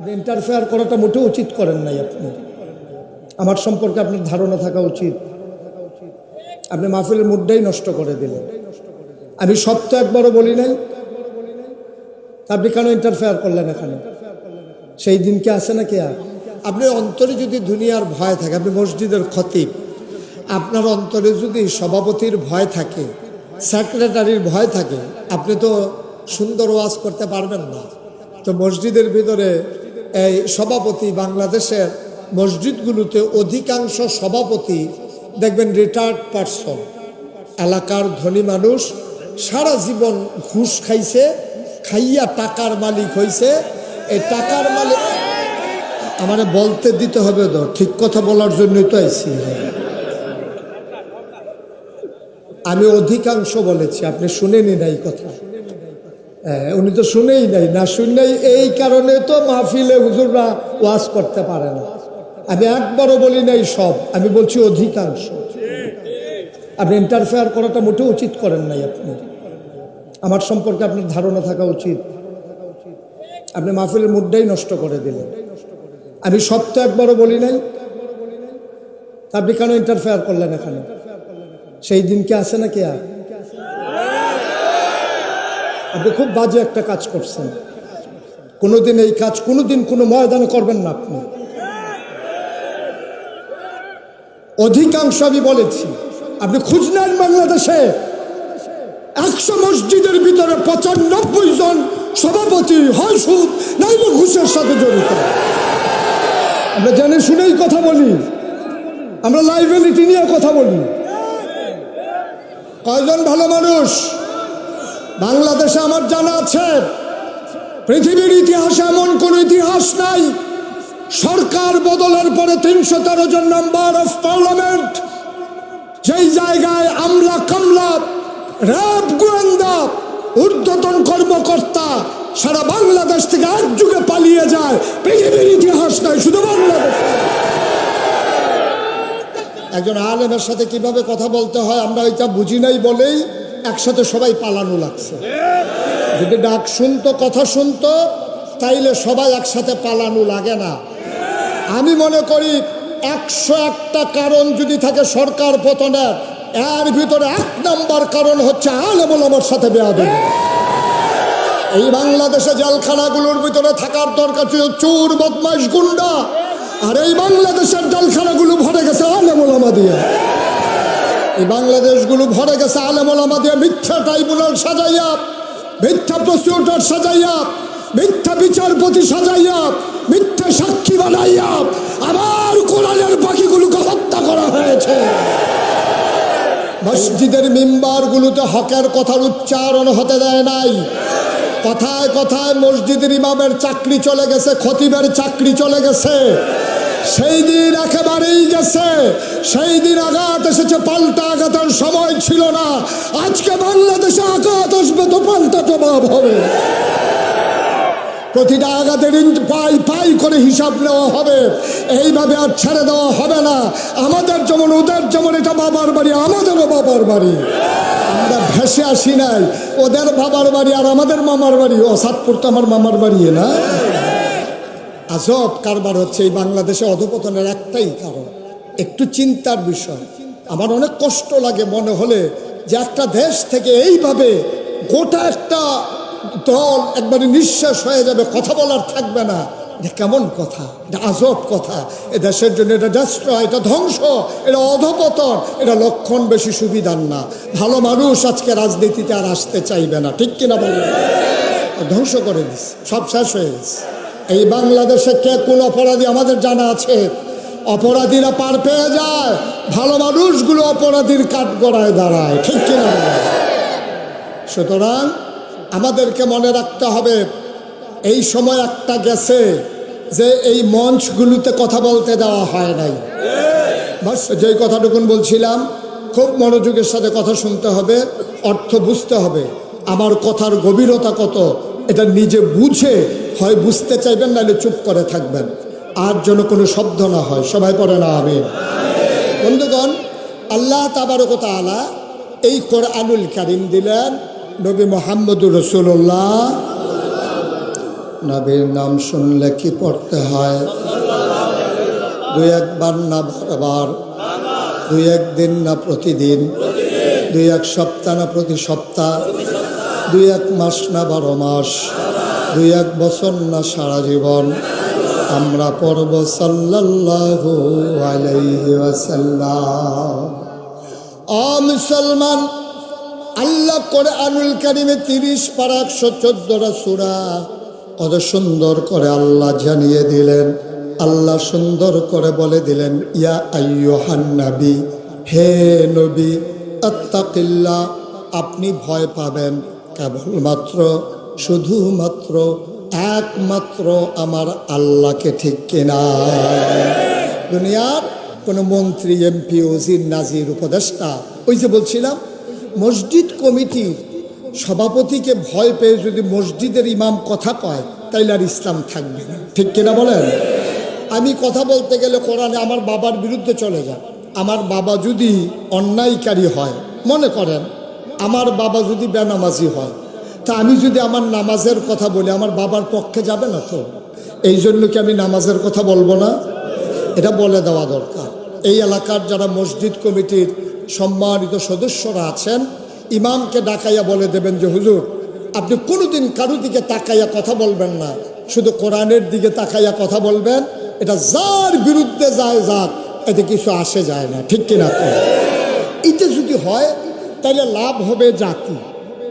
আপনি ইন্টারফেয়ার করাটা মোটেও উচিত করেন নাই আপনি। আমার সম্পর্কে আপনার ধারণা থাকা উচিত। আপনি মাহফিলের মুডটাই নষ্ট করে দিলেন। আমি সপ্তাহ একবারও বলি নাই। আপনি কেন ইন্টারফেয়ার করলেন এখানে? সেই দিন কি আছে নাকি আর? আপনি অন্তরে যদি দুনিয়ার ভয় থাকে, আপনি মসজিদের খতিব। আপনার অন্তরে যদি সভাপতির ভয় থাকে সেক্রেটারির ভয় থাকে, আপনি তো সুন্দর ওয়াজ করতে পারবেন না। তো মসজিদের ভিতরে এই সভাপতি বাংলাদেশের মসজিদগুলোতে অধিকাংশ সভাপতি দেখবেন রিটায়ার্ড পার্সন এলাকার ধনী মানুষ সারা জীবন ঘুষ খাইছে খাইয়া টাকার মালিক হইছে। এই টাকার মালিক আমার বলতে দিতে হবে তো ঠিক কথা বলার জন্যই তো আইছি। আমি অধিকাংশ বলেছি আপনি শুনেনি নাই কথা। হ্যাঁ, উনি তো শুনেই নাই, না শুনেই এই কারণে তো মাহফিলে হুজুররা ওয়াজ করতে পারে না। আমি একবারও বলি নাই সব, আমি বলছি অধিকাংশ। আপনি ইন্টারফেয়ার করাটা মোটেও উচিত করেন নাই আপনি। আমার সম্পর্কে আপনার ধারণা থাকা উচিত। আপনি মাহফিলের মুডটাই নষ্ট করে দিলেন। আমি সব তো একবারও বলি নাই। আপনি কেন ইন্টারফেয়ার করলেন এখানে? সেই দিন কি আছে নাকি আর? আপনি খুব বাজে একটা কাজ করছেন। কোনোদিন এই কাজ, কোনোদিন কোনো ময়দানে করবেন না আপনি। অধিকাংশ আমি বলেছি, আপনি খুঁজ নেন বাংলাদেশে। একশো মসজিদের ভিতরে পঁচানব্বই জন সভাপতি হয় নাইলে ঘুষের সাথে জড়িত। আমরা জেনে শুনেই কথা বলি। আমরা লাইবিলিটি নিয়ে কথা বলি। কয়জন ভালো মানুষ? বাংলাদেশে আমার জানা আছে, পৃথিবীর ইতিহাসে এমন কোন ইতিহাস নাই। সরকার বদলের পরে তিনশো তেরো জন মেম্বার অফ পার্লামেন্ট যেই জায়গায় আমলা কামলা, র্যাব গোয়েন্দা, ঊর্ধ্বতন কর্মকর্তা সারা বাংলাদেশ থেকে এক যুগে পালিয়ে যায়। পৃথিবীর ইতিহাস নাই, শুধু বাংলাদেশ। একজন আলেমের সাথে কীভাবে কথা বলতে হয় আমরা ওইটা বুঝি নাই বলেই একসাথে সবাই পালানো লাগছে। যদি ডাক শুনতো, কথা শুনতো, তাইলে সবাই একসাথে পালানো লাগে না। আমি মনে করি একশো একটা কারণ যদি থাকে সরকার পতনের এর ভিতরে এক নাম্বার কারণ হচ্ছে আলেমুল আমার সাথে বেয়াদবি। এই বাংলাদেশে জেলখানাগুলোর ভিতরে থাকার দরকার ছিল চোর বদমাইশ গুন্ডা। আর এই বাংলাদেশের জেলখানাগুলো ভরে গেছে আলেমুলামা দিয়ে। এই বাংলাদেশগুলো ভরে গেছে আলেমুলামা দিয়ে মিথ্যা ট্রাইব্যুনাল সাজাইয়া, মিথ্যা প্রসিকিউটর সাজাইয়া, মিথ্যা বিচারপতি সাজাইয়া, মিথ্যা সাক্ষী বানাইয়া আবার কোরআনের পাখিগুলোকে হত্যা করা হয়েছে। মসজিদের মিম্বারগুলোতে হকের কথার উচ্চারণ হতে দেয় নাই। কথায় কথায় মসজিদের ইমামের চাকরি চলে গেছে, খতিবের চাকরি চলে গেছে। সেই দিন একেবারেই গেছে। সেই দিন আঘাত এসেছে, পাল্টা আঘাতের সময় ছিল না। আজকে বাংলাদেশে আঘাত আসবে তো পাল্টা জবাব হবে। প্রতিটা আঘাতের পাই পাই করে হিসাব নেওয়া হবে। এইভাবে আর ছেড়ে দেওয়া হবে না। আমাদের যেমন ওদের যেমন, এটা বাবার বাড়ি, আমাদেরও বাবার বাড়ি। আমরা ভেসে আসি নাই। ওদের বাবার বাড়ি আর আমাদের মামার বাড়ি। ও সাতপুর তো আমার মামার বাড়ি না? আজব কারবার হচ্ছে এই বাংলাদেশে অধপতনের একটাই কারণ। একটু চিন্তার বিষয়। আমার অনেক কষ্ট লাগে মনে হলে যে একটা দেশ থেকে এইভাবে গোটা একটা দল একবারে নিঃশ্বাস হয়ে যাবে, কথা বলার থাকবে না। এটা কেমন কথা? এটা আজব কথা। এ দেশের জন্য এটা ডাস্ট্রয় এটা ধ্বংস, এটা অধপতন, এটা লক্ষণ বেশি সুবিধার না। ভালো মানুষ আজকে রাজনীতিতে আর আসতে চাইবে না। ঠিক কিনা বলবেন ধ্বংস করে দিস সব শেষ হয়ে গেছে। এই বাংলাদেশে কে কোন অপরাধী আমাদের জানা আছে? অপরাধীরা পার পেয়ে যায়, ভালো মানুষগুলো অপরাধীর কাঠ গড়ায় দাঁড়ায়, ঠিক কিনা? সুতরাং আমাদেরকে মনে রাখতে হবে, এই সময় একটা গেছে যে এই মঞ্চগুলোতে কথা বলতে দেওয়া হয় নাই। বাস, যেই কথাটুকুন বলছিলাম, খুব মনোযোগের সাথে কথা শুনতে হবে, অর্থ বুঝতে হবে, আমার কথার গভীরতা কত? এটা নিজে বুঝে, হয় বুঝতে চাইবেন, নাহলে চুপ করে থাকবেন। আর যেন কোনো শব্দ না হয়। সবাই পড়ে না আমি বন্ধুগণ, আল্লাহ তাবারকতা আলা এই কোরআনুল কারিম দিলেন নবী মোহাম্মদুর রসুল্লাহ নবীর নাম শুনলে কি পড়তে হয়? দুই একবার না বারবার? দুই একদিন না প্রতিদিন? দুই এক সপ্তাহ না প্রতি সপ্তাহ? দুই এক মাস না বারো মাস, দুই এক বছর না সারা জীবন, আমরা পর্ব মুসলমান, আল্লাহ করে আনুল কারিমে তিরিশ পারা একশো চোদ্দটা সুরা কত সুন্দর করে আল্লাহ জানিয়ে দিলেন। আল্লাহ সুন্দর করে বলে দিলেন, ইয়া আইয়ুহান নবী, হে নবী আত্তাকিল্লা আপনি ভয় পাবেন। কেবলমাত্র, শুধুমাত্র, একমাত্র আমার আল্লাহকে ঠিক কিনা। দুনিয়ার কোনো মন্ত্রী, এমপি ওজির নাজির, উপদেষ্টা, ওই যে বলছিলাম, মসজিদ কমিটির সভাপতিকে ভয় পেয়ে যদি মসজিদের ইমাম কথা কয়, তাইলে আর ইসলাম থাকবে না। ঠিক কিনা বলেন? আমি কথা বলতে গেলে কোরআনে আমার বাবার বিরুদ্ধে চলে যান। আমার বাবা যদি অন্যায়কারী হয়, মনে করেন আমার বাবা যদি বেনামাজি হয়, তা আমি যদি আমার নামাজের কথা বলি, আমার বাবার পক্ষে যাবে না তো? এই জন্য কি আমি নামাজের কথা বলব না? এটা বলে দেওয়া দরকার। এই এলাকার যারা মসজিদ কমিটির সম্মানিত সদস্যরা আছেন, ইমামকে ডাকাইয়া বলে দেবেন যে, হুজুর, আপনি কোনোদিন কারও দিকে তাকাইয়া কথা বলবেন না। শুধু কোরআনের দিকে তাকাইয়া কথা বলবেন। এটা যার বিরুদ্ধে যায় যাক, এতে কিছু আসে যায় না। ঠিক কিনা এটা যদি হয় তাহলে লাভ হবে জাতি।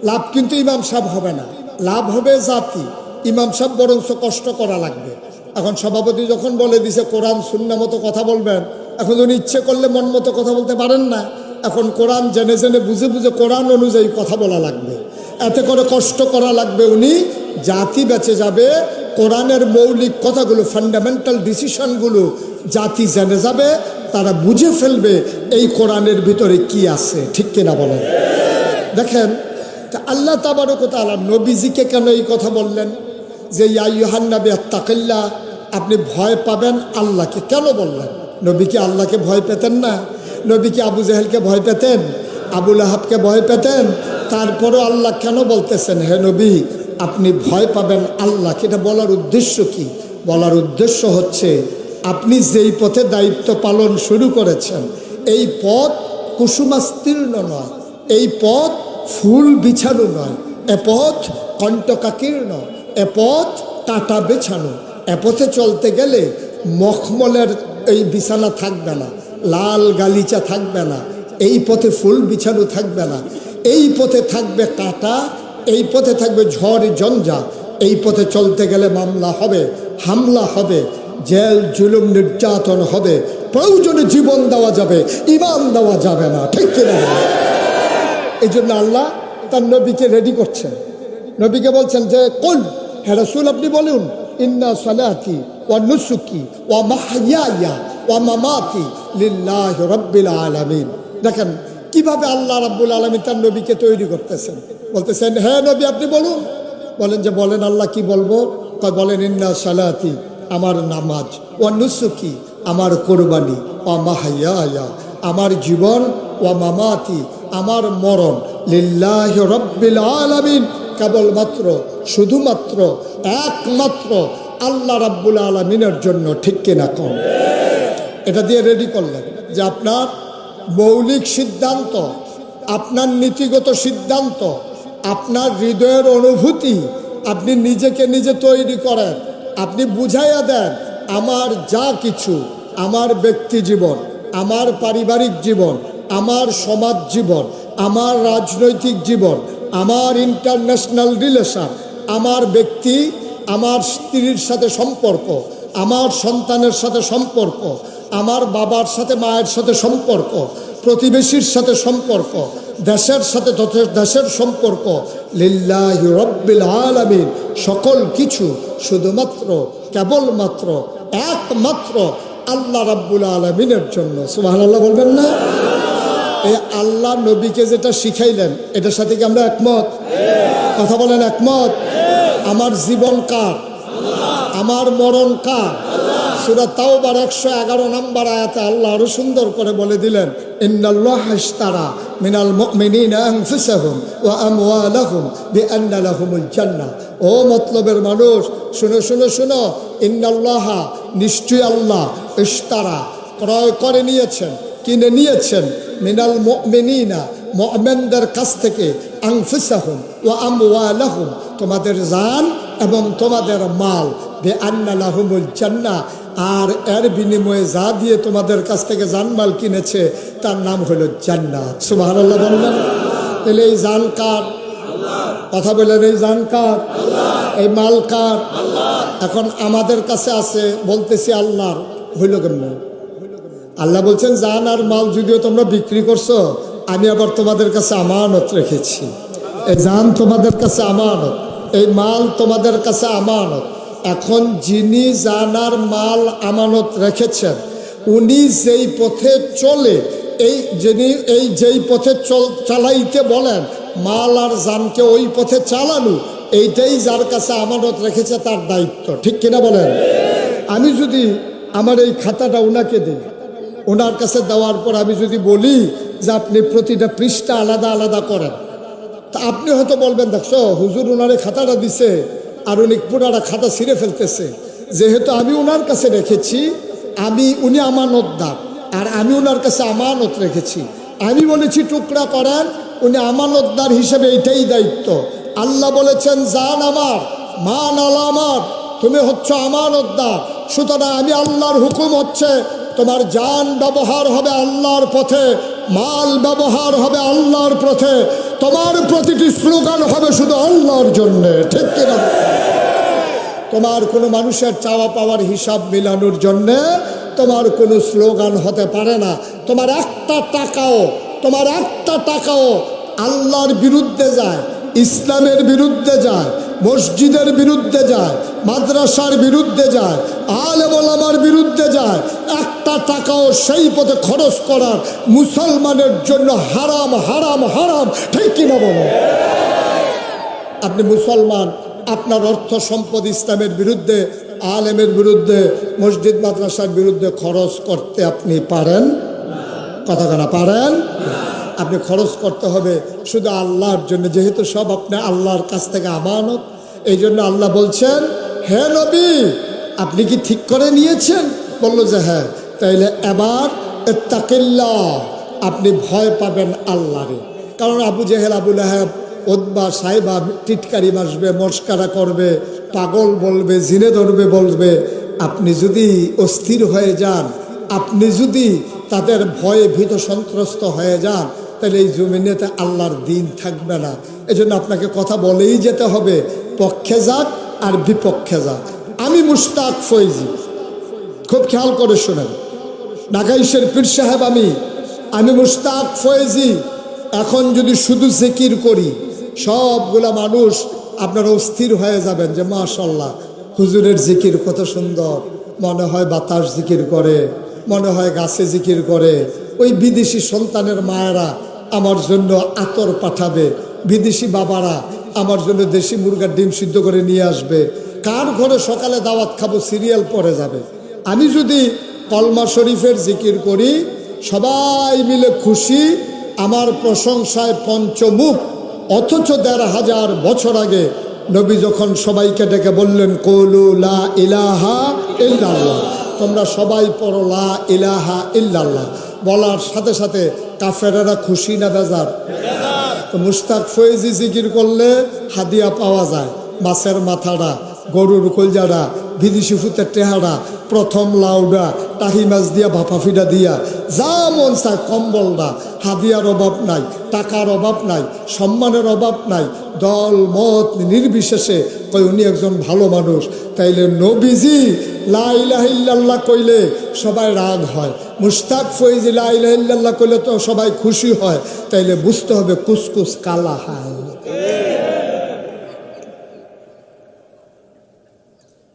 লাভ কিন্তু ইমাম সাহেব হবে না। লাভ হবে জাতি। ইমাম সাহেব বরঞ্চ কষ্ট করা লাগবে। এখন সভাপতি যখন বলে দিছে, কোরআন শূন্য মতো কথা বলবেন। এখন উনি ইচ্ছে করলে মন মতো কথা বলতে পারেন না। এখন কোরআন জেনে জেনে বুঝে বুঝে কোরআন অনুযায়ী কথা বলা লাগবে। এতে করে কষ্ট করা লাগবে উনি। জাতি বেঁচে যাবে। কোরআনের মৌলিক কথাগুলো ফান্ডামেন্টাল ডিসিশনগুলো জাতি জেনে যাবে। তারা বুঝে ফেলবে এই কোরআনের ভিতরে কি আছে, ঠিক কিনা বলেন দেখেন, তা আল্লাহ তাবারক তাআলা নবীজিকে কেন এই কথা বললেন? যে ইয়াইহান নবী আত্তাকিল্লা, আপনি ভয় পাবেন আল্লাহকে। কেন বললেন? নবী কি আল্লাহকে ভয় পেতেন না? নবী কি আবু জাহেলকে ভয় পেতেন? আবুল আহাবকে ভয় পেতেন? তারপরও আল্লাহ কেন বলতেছেন, হে নবী, আপনি ভয় পাবেন আল্লাহকে? এটা বলার উদ্দেশ্য কি? বলার উদ্দেশ্য হচ্ছে আপনি যেই পথে দায়িত্ব পালন শুরু করেছেন, এই পথ কুসুমাস্তীর্ণ নয়, এই পথ ফুল বিছানো নয়, এ পথ কণ্টকাকীর্ণ, এ পথ টাটা বেছানো, এ পথে চলতে গেলে মখমলের এই বিছানা থাকবে না, লাল গালিচা থাকবে না, এই পথে ফুল বিছানো থাকবে না, এই পথে থাকবে কাটা, এই পথে থাকবে ঝড় জঞ্জা, এই পথে চলতে গেলে মামলা হবে, হামলা হবে জেল, জুলুম, নির্যাতন হবে। প্রয়োজনে জীবন দেওয়া যাবে, ইমান দেওয়া যাবে না, ঠিক কিনা এই জন্য আল্লাহ তার নবীকে রেডি করছেন। নবীকে বলছেন যে কোন হ্যাঁ রসুল, আপনি বলুন, ইন্না সালাতি ওয়া নুসুকি ওয়া মাহইয়া ওয়া মামাতি লিল্লাহ রব্বিল আলামিন। দেখেন, কীভাবে আল্লাহ রাব্বুল আলামিন তার নবীকে তৈরি করতেছেন। বলতেছেন হ্যাঁ নবী, আপনি বলুন। বলেন যে, বলেন আল্লাহ কি বলব? বলেন, ইন্না সালাতি আমার নামাজ ও নুসুকি আমার কোরবানি ও মাহাইয়া আমার জীবন ও মামাতি আমার মরণ, লিল্লাহ রব্বিল আলামিন। কেবলমাত্র, শুধুমাত্র, একমাত্র আল্লাহ রাব্বুল আলমিনের জন্য, ঠিক কিনা কম? এটা দিয়ে রেডি করলেন যে আপনার মৌলিক সিদ্ধান্ত, আপনার নীতিগত সিদ্ধান্ত, আপনার হৃদয়ের অনুভূতি আপনি নিজেকে নিজে তৈরি করেন। আপনি বুঝাইয়া দেন, আমার যা কিছু, আমার ব্যক্তি জীবন, আমার পারিবারিক জীবন, আমার সমাজ জীবন, আমার রাজনৈতিক জীবন, আমার ইন্টারন্যাশনাল রিলেশন আমার ব্যক্তি, আমার স্ত্রীর সাথে সম্পর্ক, আমার সন্তানের সাথে সম্পর্ক, আমার বাবার সাথে মায়ের সাথে সম্পর্ক, প্রতিবেশীর সাথে সম্পর্ক দেশের সাথে দেশের সম্পর্ক, লিল্লাহি রব্বিল আলামিন, সকল কিছু শুধুমাত্র, কেবলমাত্র, একমাত্র আল্লাহ রাব্বুল আলমিনের জন্য। সুবহানাল্লাহ বলবেন না? এই আল্লাহ নবীকে যেটা শিখাইলেন, এটার সাথে কি আমরা একমত? কথা বলেন একমত? আমার জীবন কার? আমার মরণ কার? সুরা তাওবার একশো এগারো নম্বর আয়াতে আল্লাহ আরও সুন্দর করে বলে দিলেন ইন্নাল্লাহ ইশতারা মিনাল মুমিনিনা আনফুসাহুম ওয়া আমওয়ালাহুম বিআন্না লাহুমুল জান্নাহ ও মতলবের মানুষ, শুনো শুনো শুনো। ইন্নাল্লাহা নিশ্চয় আল্লাহ ইস্তারা ক্রয় করে নিয়েছেন, কিনে নিয়েছেন, মিনাল মিনা মমেনদের কাছ থেকে আংফিসাহুম ও আমওয়ালাহুম, তোমাদের জান এবং তোমাদের মাল বে আন্নালাহুমুল জান্না আর এর বিনিময়ে যা দিয়ে তোমাদের কাছ থেকে জানমাল কিনেছে, তার নাম হলো জান্নাত। সুবহানাল্লাহ বললেন তাহলে এই জান কার? কথা বললেন, এই জান কার? এই মাল কার? এখন আমাদের কাছে আছে, বলতেছি আল্লাহর, হইল কেমন আল্লাহ বলছেন, জান আর মাল যদিও তোমরা বিক্রি করছ, আমি আবার তোমাদের কাছে আমানত রেখেছি। এই জান তোমাদের কাছে আমানত, এই মাল তোমাদের কাছে আমানত। এখন যিনি জানার মাল আমানত রেখেছেন, উনি যেই পথে চলে, এই যিনি, এই যেই পথে চল, চালাইতে বলেন, মাল আর জানকে ওই পথে চালানো, এইটাই যার কাছে আমানত রেখেছে তার দায়িত্ব। ঠিক কিনা বলেন? আমি যদি আমার এই খাতাটা ওনাকে দিই ওনার কাছে দেওয়ার পর আমি যদি বলি যে আপনি প্রতিটা পৃষ্ঠা আলাদা আলাদা করেন, তা আপনি হয়তো বলবেন, দেখছ, হুজুর ওনারে খাতাটা দিছে আর উনি পুরাটা খাতা ছিঁড়ে ফেলতেছে। যেহেতু আমি ওনার কাছে রেখেছি, আমি, উনি আমানতদার, আর আমি ওনার কাছে আমানত রেখেছি। আমি বলেছি, টুকরা করেন উনি আমানতদার হিসেবে এইটাই দায়িত্ব। আল্লাহ বলেছেন, জান আমার, মান আল্লাহ আমার, তুমি হচ্ছে আমানতদার। সুতরাং আমি আল্লাহর হুকুম হচ্ছে, তোমার যান ব্যবহার হবে আল্লাহর পথে, মাল ব্যবহার হবে আল্লাহর পথে। তোমার প্রতিটি স্লোগান হবে শুধু আল্লাহর জন্যে, ঠিক কিনা? তোমার কোনো মানুষের চাওয়া পাওয়ার হিসাব মিলানোর জন্যে তোমার কোনো স্লোগান হতে পারে না। তোমার একটা টাকাও, তোমার একটা টাকাও আল্লাহর বিরুদ্ধে যায়, ইসলামের বিরুদ্ধে যায় মসজিদের বিরুদ্ধে যায়, মাদ্রাসার বিরুদ্ধে যায় আলেমার বিরুদ্ধে যায়, একটা টাকাও সেই পথে খরচ করার মুসলমানের জন্য হারাম হারাম হারাম, ঠিক কিনা বলো? আপনি মুসলমান, আপনার অর্থ সম্পদ ইসলামের বিরুদ্ধে, আলেমের বিরুদ্ধে, মসজিদ, মাদ্রাসার বিরুদ্ধে খরচ করতে আপনি পারেন? কথা কেনা পারেন? আপনি খরচ করতে হবে। শুধু আল্লাহর জন্য, যেহেতু সব আপনি আল্লাহর কাছ থেকে আমানত এই জন্য আল্লাহ বলছেন, হে নবী, আপনি কি ঠিক করে নিয়েছেন? বলল যে হ্যাঁ। তাইলে এবার তাকিল্লা আপনি ভয় পাবেন আল্লাহরে। কারণ আবু জেহেল আবুল আহেব ওদবা সাহেবা টিটকারি মাসবে মস্কারা করবে, পাগল বলবে, জিনে ধরবে বলবে। আপনি যদি অস্থির হয়ে যান, আপনি যদি তাদের ভয়ে ভীত সন্ত্রস্ত হয়ে যান তাহলে এই জমিনেতে আল্লাহর দিন থাকবে না। এজন্য আপনাকে কথা বলেই যেতে হবে, পক্ষে যাক আর বিপক্ষে যাক। আমি মুশতাক ফৈজি। খুব খেয়াল করে শোনেন। নাগাইশের পীর সাহেব আমি। আমি মুশতাক ফয়েজি এখন যদি শুধু জিকির করি, সবগুলা মানুষ আপনারা অস্থির হয়ে যাবেন যে মাশাল্লাহ হুজুরের জিকির কত সুন্দর। মনে হয় বাতাস জিকির করে, মনে হয় গাছে জিকির করে। ওই বিদেশি সন্তানের মায়েরা আমার জন্য আতর পাঠাবে। বিদেশি বাবারা আমার জন্য দেশি মুরগার ডিম সিদ্ধ করে নিয়ে আসবে। কার ঘরে সকালে দাওয়াত খাব সিরিয়াল পরে যাবে। আমি যদি কলমা শরীফের জিকির করি, সবাই মিলে খুশি, আমার প্রশংসায় পঞ্চমুখ। অথচ দেড় হাজার বছর আগে নবী যখন সবাইকে ডেকে বললেন, কৌলু লা ইলাহা ইল্লাল্লাহ, তোমরা সবাই পড়ো লা ইলাহা ইল্লাল্লাহ। বলার সাথে সাথে কাফেরেরা খুশি না বেজার? তো মুস্তাক ফয়েজি জিকির করলে হাদিয়া পাওয়া যায়। মাছের মাথাটা, গরুর কলজাড়া বিদেশি ফুতের টেহারা প্রথম লাউডা, টাহি মাছ দিয়া ভাপাফিডা দিয়া, যা মন চায় কম্বলটা। হাদিয়ার অভাব নাই, টাকার অভাব নাই, সম্মানের অভাব নাই। দল, মত নির্বিশেষে কই উনি একজন ভালো মানুষ। তাইলে নবীজি লাইলাহিল্লাহ কইলে সবাই রাগ হয়। মুস্তাক ফৈজি লাইলাহিল্লাহ করলে তো সবাই খুশি হয়। তাইলে বুঝতে হবে কুসকুস কালা হাল।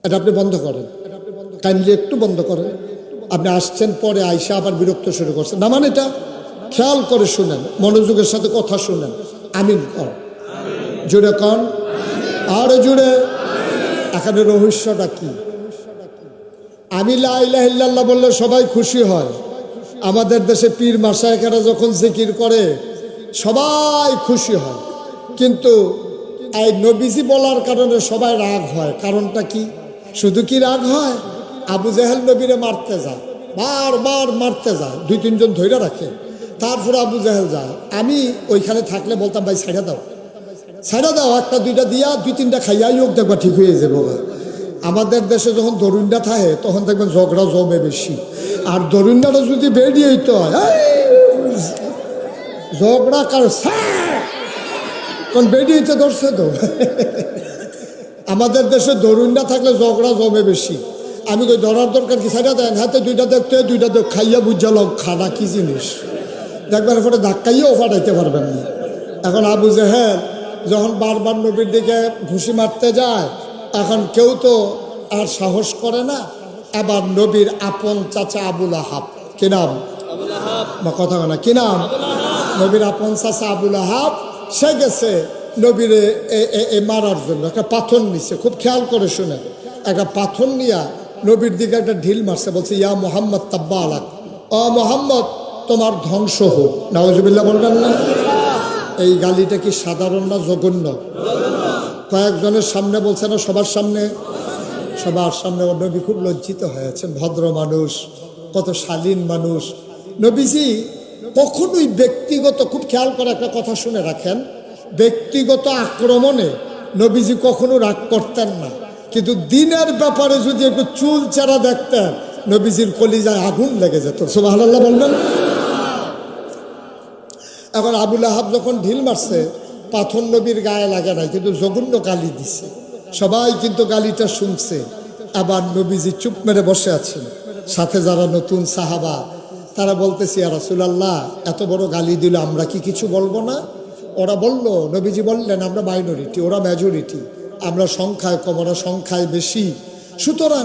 এটা আপনি বন্ধ করেন। কাইন্ডলি একটু বন্ধ করেন। আপনি আসছেন, পরে আইসা আবার বিরক্ত শুরু করছেন। না মানে এটা? খেয়াল করে শুনেন, মনোযোগের সাথে কথা শুনেন। আমিন কর। জুড়ে কন? আর জুড়ে এখানে রহস্যটা কি? আমি লাইল্লাহ বললে সবাই খুশি হয়। আমাদের দেশে পীর মাসায়কেরা যখন জিকির করে, সবাই খুশি হয়। কিন্তু এই নবীজি বলার কারণে সবাই রাগ হয়। কারণটা কি? শুধু কি রাগ হয়? আবু জাহেল নবীরে মারতে যায়। বারবার মারতে যায়। দুই, তিনজন ধৈর্য রাখে। তারপরে আবু জাহেল যায়। আমি ওইখানে থাকলে বলতাম, ভাই ছাড়া দাও। ছাড়া দাও, একটা, দুইটা দিয়া, দুই, তিনটা খাইয়াই হোক দেখবা ঠিক হয়ে যাব। আমাদের দেশে যখন দরুণটা থাকে, তখন দেখবেন ঝগড়া জমে বেশি। আর দরুণটা যদি বেরিয়ে হইতে হয় ঝগড়া কার কোন বেরিয়েতে ধরছে তো। আমাদের দেশে দরুণটা থাকলে ঝগড়া জমে বেশি। আমি কই, ধরার দরকার কি? সাইডা দেন, হাতে দুইটা দেখতে দুইটা দেখ খাইয়া বুঝালাম খানা কি জিনিস? দেখবার পরে ধাক্কাইয়াও ফাটাইতে পারবেন না। এখন আবু জেহেল যখন বারবার নবীর দিকে ঘুষি মারতে যায় এখন কেউ তো আর সাহস করে না। আবার নবীর আপন চাচা আবুল আহাব। কি নাম? বা কথা না। কি নাম? নবীর আপন চাচা আবুল আহাব, সে গেছে নবীরে মারার জন্য। একটা পাথর নিছে, খুব খেয়াল করে শুনে। একটা পাথর নিয়া নবীর দিকে একটা ঢিল মারছে, বলছে, ইয়া মোহাম্মদ তাব্বা আলাক অ মোহাম্মদ, তোমার ধ্বংস হোক। নওয়াজবিল্লা বলবেন না? এই গালিটা কি সাধারণ না জঘন্য? কয়েকজনের সামনে বলছে না, সবার সামনে? সবার সামনে নবী খুব লজ্জিত হয়েছেন, ভদ্র মানুষ, কত শালীন মানুষ। নবীজি, কখনোই ব্যক্তিগত, খুব খেয়াল করে একটা কথা শুনে রাখেন, ব্যক্তিগত আক্রমণে নবীজি কখনো রাগ করতেন না। কিন্তু দিনের ব্যাপারে যদি একটু চুল চেরা দেখতেন, নবীজির কলিজায় আগুন লেগে যেত। সুবাহ বলবেন? এখন আবুল আহাব যখন ঢিল মারছে পাথর নবীর গায়ে লাগে নাই, কিন্তু জঘন্য গালি দিছে। সবাই কিন্তু গালিটা শুনছে। আবার নবীজি চুপ মেরে বসে আছেন। সাথে যারা নতুন সাহাবা, তারা বলতেছি আর রাসুলাল্লাহ, এত বড় গালি দিল আমরা কি কিছু বলব না? ওরা বলল, নবীজি বললেন, আমরা মাইনরিটি ওরা মেজরিটি আমরা সংখ্যায় কম, ওরা সংখ্যায় বেশি। সুতরাং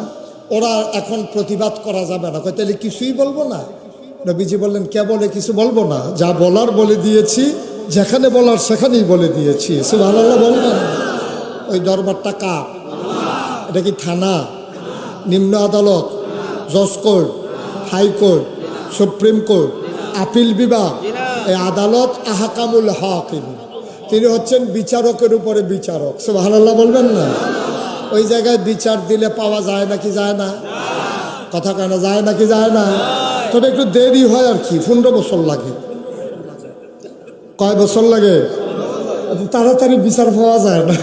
ওরা এখন প্রতিবাদ করা যাবে না। তাহলে কিছুই বলব না? নবীজি বললেন, কে বলে কিছু বলব না? যা বলার বলে দিয়েছি যেখানে বলার সেখানেই বলে দিয়েছি। সুবহানাল্লাহ বলবেন ওই দরবারটা কার? এটা কি থানা? নিম্ন আদালত? জজ court? High court supreme court? Appeal বিভাগ? এই আদালত আহাকামুল হাকিম। তিনি হচ্ছেন বিচারকের উপরে বিচারক। সুবহানাল্লাহ বলবেন না? ওই জায়গায় বিচার দিলে পাওয়া যায় নাকি যায় না? কথা কেন যায় নাকি যায় না? তবে একটু দেরি হয় আর কি, পনেরো বছর লাগে। কয় বছর লাগে? তাড়াতাড়ি বিচার পাওয়া যায় না।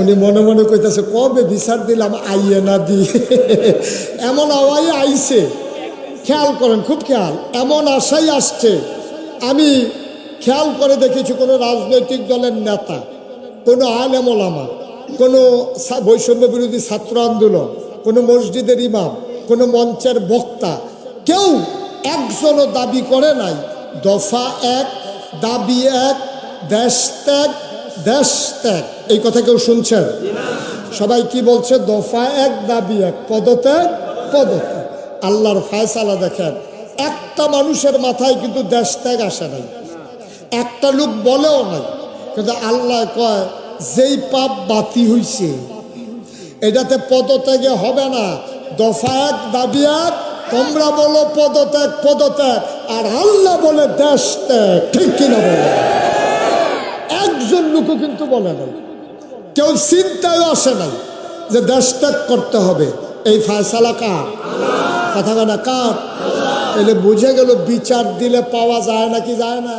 উনি মনে মনে কইতেছে, কবে বিচার দিলাম? আইয়ে না দি। এমন আওয়াই আইছে। খেয়াল করেন, খুব খেয়াল। এমন আশাই আসছে। আমি খেয়াল করে দেখেছি, কোনো রাজনৈতিক দলের নেতা, কোনো আলেম ওলামা, কোনো বৈষম্য বিরোধী ছাত্র আন্দোলন, কোনো মসজিদের ইমাম, কোনো মঞ্চের বক্তা, কেউ একজনও দাবি করে নাই, দফা এক দাবি এক, দেশ ত্যাগ দেশ ত্যাগ। এই কথা কেউ শুনছেন? সবাই কি বলছে? দফা এক, দাবি এক। পদত্যাগ পদত্যাগ। আল্লাহর ফায়সালা দেখেন। একটা মানুষের মাথায় কিন্তু দেশ ত্যাগ আসে নাই। একটা লোক বলেও নাই। কিন্তু আল্লাহ কয়, যেই পাপ বাতি হইছে, এটাতে পদত্যাগে হবে না। দফা এক, দাবি এক। তোমরা বলো পদত্যাগ পদত্যাগ। আর আল্লাহ বলে, দেশ ত্যাগ ঠিক কিনা বলে। একজন লোকও কিন্তু বলে না কেউ চিন্তায় আসে নাই যে দেশ ত্যাগ করতে হবে। এই ফায়সালা কার? কথা না, কার? এলে বুঝে গেল, বিচার দিলে পাওয়া যায় নাকি যায় না।